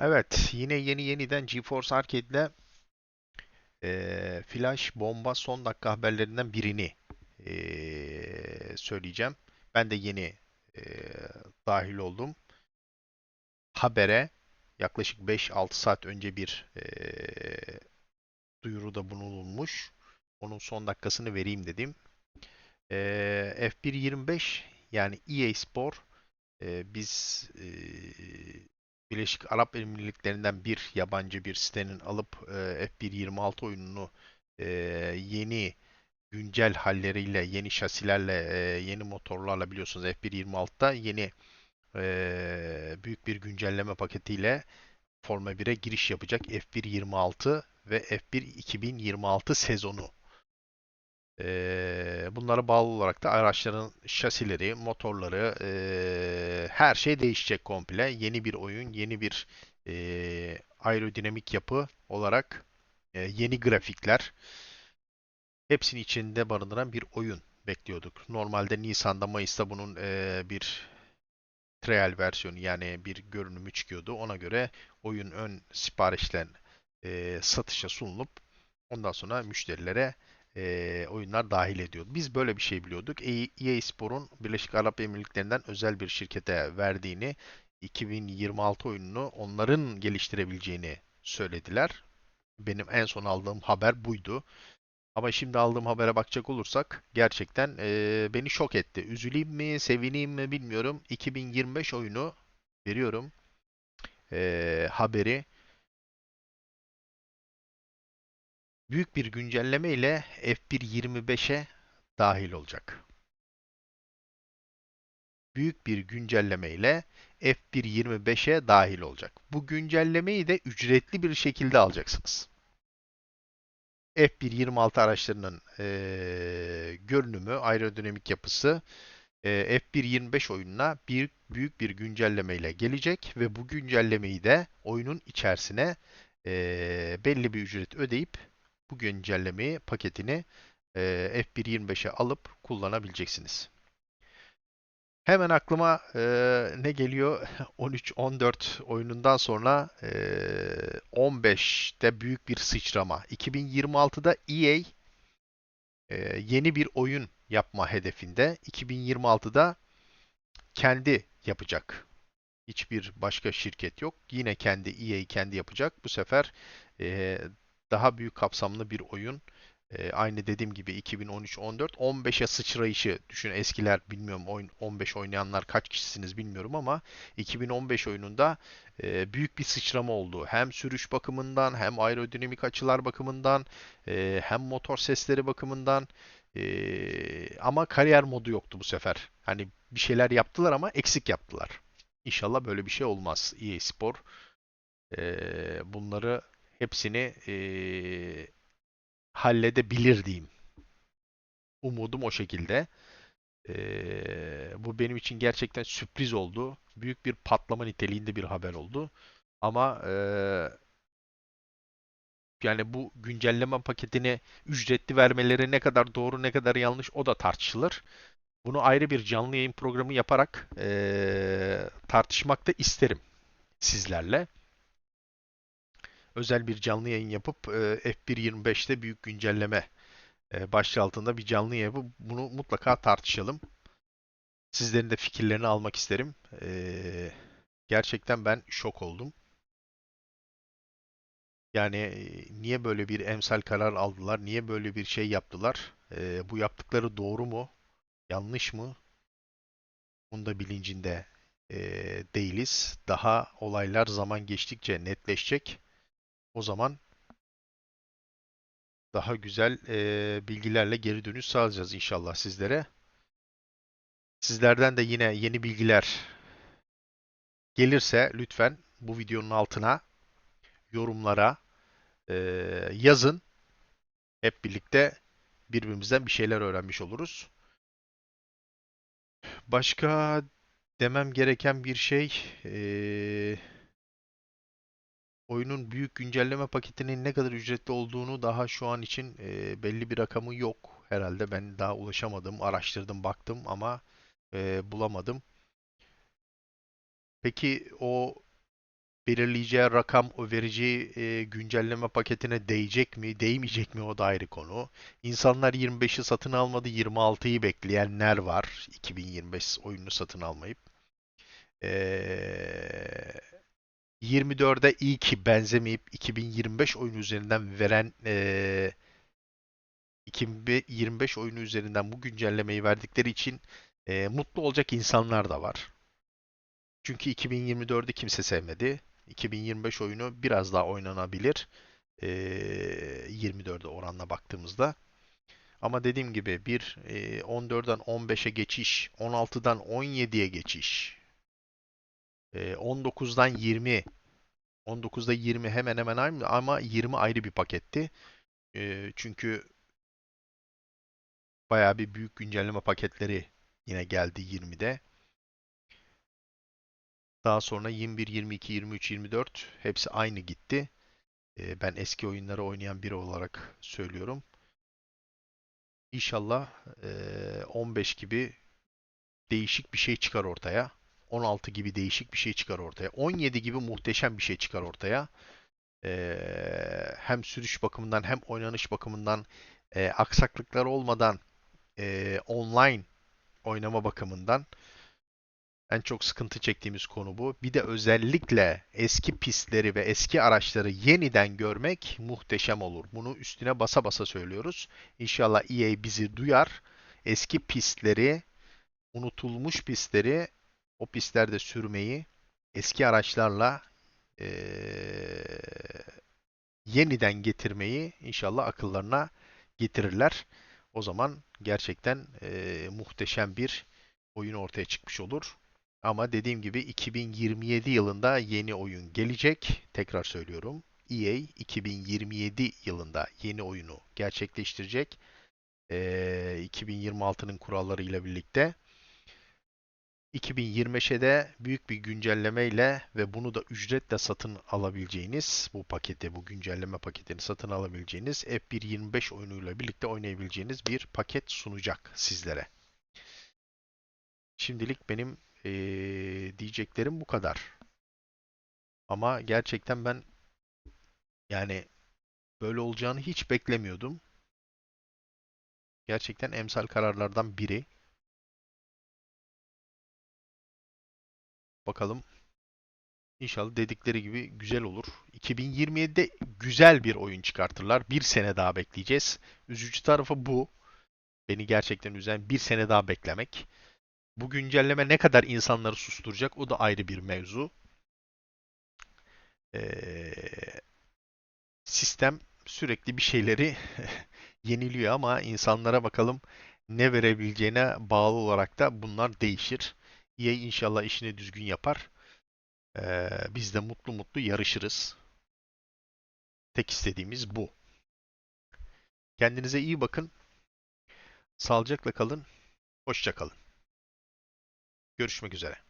Evet, yine yeni yeniden GeForce Arcade'le eee, Flash Bomba son dakika haberlerinden birini eee, söyleyeceğim. Ben de yeni eee, dahil oldum. Habere yaklaşık 5-6 saat önce bir eee duyuruda bulunulmuş. Onun son dakikasını vereyim dedim. Eee F1.25 yani EA Spor eee, biz eee, Birleşik Arap Emirlikleri'nden bir yabancı bir sitenin alıp e, F1.26 oyununu e, yeni güncel halleriyle, yeni şasilerle, e, yeni motorlarla biliyorsunuz F1.26'da yeni e, büyük bir güncelleme paketiyle Formula 1'e giriş yapacak F1.26 ve F1 2026 sezonu. Eee, bunlara bağlı olarak da araçların şasileri, motorları, eee, her şey değişecek komple. Yeni bir oyun, yeni bir eee, aerodinamik yapı olarak eee, yeni grafikler hepsini içinde barındıran bir oyun bekliyorduk. Normalde Nisan'da, Mayıs'ta bunun eee, bir trial versiyonu yani bir görünümü çıkıyordu. Ona göre oyun ön siparişten eee, satışa sunulup ondan sonra müşterilere eee, oyunlar dahil ediyordu. Biz böyle bir şey biliyorduk. E- EA Spor'un Birleşik Arap Emirlikleri'nden özel bir şirkete verdiğini, 2026 oyununu onların geliştirebileceğini söylediler. Benim en son aldığım haber buydu. Ama şimdi aldığım habere bakacak olursak gerçekten eee, beni şok etti. Üzüleyim mi, sevineyim mi bilmiyorum. 2025 oyunu veriyorum eee, haberi. Büyük bir güncelleme ile F1.25'e dahil olacak. Büyük bir güncelleme ile F1.25'e dahil olacak. Bu güncellemeyi de ücretli bir şekilde alacaksınız. F1.26 araçlarının eee, görünümü, aerodinamik yapısı eee, F1.25 oyununa bir büyük bir güncelleme ile gelecek ve bu güncellemeyi de oyunun içerisine eee, belli bir ücret ödeyip bu güncellemeyi paketini eee, F1.25'e alıp kullanabileceksiniz. Hemen aklıma eee, ne geliyor? 13-14 oyunundan sonra eee 15'te büyük bir sıçrama. 2026'da EA eee, yeni bir oyun yapma hedefinde. 2026'da kendi yapacak. Hiçbir başka şirket yok. Yine kendi EA kendi yapacak. Bu sefer eee, daha büyük kapsamlı bir oyun. Eee, aynı dediğim gibi 2013-14, 15'e sıçrayışı düşün. Eskiler bilmiyorum oyun 15 oynayanlar kaç kişisiniz bilmiyorum ama 2015 oyununda eee, büyük bir sıçrama oldu. Hem sürüş bakımından hem aerodinamik açılar bakımından eee, hem motor sesleri bakımından eee, ama kariyer modu yoktu bu sefer. Hani bir şeyler yaptılar ama eksik yaptılar. İnşallah böyle bir şey olmaz. EA Spor eee, bunları hepsini eee, halledebilir diyeyim. Umudum o şekilde. Eee, bu benim için gerçekten sürpriz oldu. Büyük bir patlama niteliğinde bir haber oldu. Ama eee, yani bu güncelleme paketini ücretli vermeleri ne kadar doğru ne kadar yanlış o da tartışılır. Bunu ayrı bir canlı yayın programı yaparak eee, tartışmak da isterim sizlerle. Özel bir canlı yayın yapıp eee, F1.25'te büyük güncelleme e, başlığı altında bir canlı yayın yapıp bunu mutlaka tartışalım. Sizlerin de fikirlerini almak isterim. E, gerçekten ben şok oldum. Yani e, niye böyle bir emsal karar aldılar? Niye böyle bir şey yaptılar? E, bu yaptıkları doğru mu? Yanlış mı? Bunun da bilincinde e, değiliz. Daha olaylar zaman geçtikçe netleşecek. O zaman daha güzel e, bilgilerle geri dönüş sağlayacağız inşallah sizlere. Sizlerden de yine yeni bilgiler gelirse lütfen bu videonun altına yorumlara e, yazın. Hep birlikte birbirimizden bir şeyler öğrenmiş oluruz. Başka demem gereken bir şey e, oyunun büyük güncelleme paketinin ne kadar ücretli olduğunu daha şu an için e, belli bir rakamı yok. Herhalde ben daha ulaşamadım, araştırdım, baktım ama e, bulamadım. Peki o belirleyeceği rakam o vereceği e, güncelleme paketine değecek mi, değmeyecek mi o da ayrı konu. İnsanlar 25'i satın almadı, 26'yı bekleyenler var. 2025 oyununu satın almayıp. Ee, 24'e iyi ki benzemeyip 2025 oyunu üzerinden veren ee, 2025 oyunu üzerinden bu güncellemeyi verdikleri için ee, mutlu olacak insanlar da var. Çünkü 2024'ü kimse sevmedi. 2025 oyunu biraz daha oynanabilir. Ee, 24'e oranla baktığımızda. Ama dediğim gibi bir e, 14'den 15'e geçiş, 16'dan 17'ye geçiş, e, 19'dan 20, 19'da 20 hemen hemen aynı ama 20 ayrı bir paketti. E, çünkü bayağı bir büyük güncelleme paketleri yine geldi 20'de. Daha sonra 21, 22, 23, 24 hepsi aynı gitti. E, ben eski oyunları oynayan biri olarak söylüyorum. İnşallah e, 15 gibi değişik bir şey çıkar ortaya. 16 gibi değişik bir şey çıkar ortaya. 17 gibi muhteşem bir şey çıkar ortaya. E, hem sürüş bakımından hem oynanış bakımından e, aksaklıklar olmadan e, online oynama bakımından en çok sıkıntı çektiğimiz konu bu. Bir de özellikle eski pistleri ve eski araçları yeniden görmek muhteşem olur. Bunu üstüne basa basa söylüyoruz. İnşallah EA bizi duyar. Eski pistleri, unutulmuş pistleri, o pistlerde sürmeyi eski araçlarla eee, yeniden getirmeyi inşallah akıllarına getirirler. O zaman gerçekten eee, muhteşem bir oyun ortaya çıkmış olur. Ama dediğim gibi 2027 yılında yeni oyun gelecek. Tekrar söylüyorum. EA 2027 yılında yeni oyunu gerçekleştirecek. Ee, 2026'nın kurallarıyla birlikte. 2025'e de büyük bir güncellemeyle ve bunu da ücretle satın alabileceğiniz bu paketi, bu güncelleme paketini satın alabileceğiniz F1 25 oyunuyla birlikte oynayabileceğiniz bir paket sunacak sizlere. Şimdilik benim eee, diyeceklerim bu kadar. Ama gerçekten ben yani böyle olacağını hiç beklemiyordum. Gerçekten emsal kararlardan biri. Bakalım. İnşallah dedikleri gibi güzel olur. 2027'de güzel bir oyun çıkartırlar. Bir sene daha bekleyeceğiz. Üzücü tarafı bu. Beni gerçekten üzen bir sene daha beklemek. Bu güncelleme ne kadar insanları susturacak o da ayrı bir mevzu. Ee, sistem sürekli bir şeyleri yeniliyor ama insanlara bakalım ne verebileceğine bağlı olarak da bunlar değişir. EA inşallah işini düzgün yapar. Ee, biz de mutlu mutlu yarışırız. Tek istediğimiz bu. Kendinize iyi bakın. Sağlıcakla kalın. Hoşça kalın. Görüşmek üzere.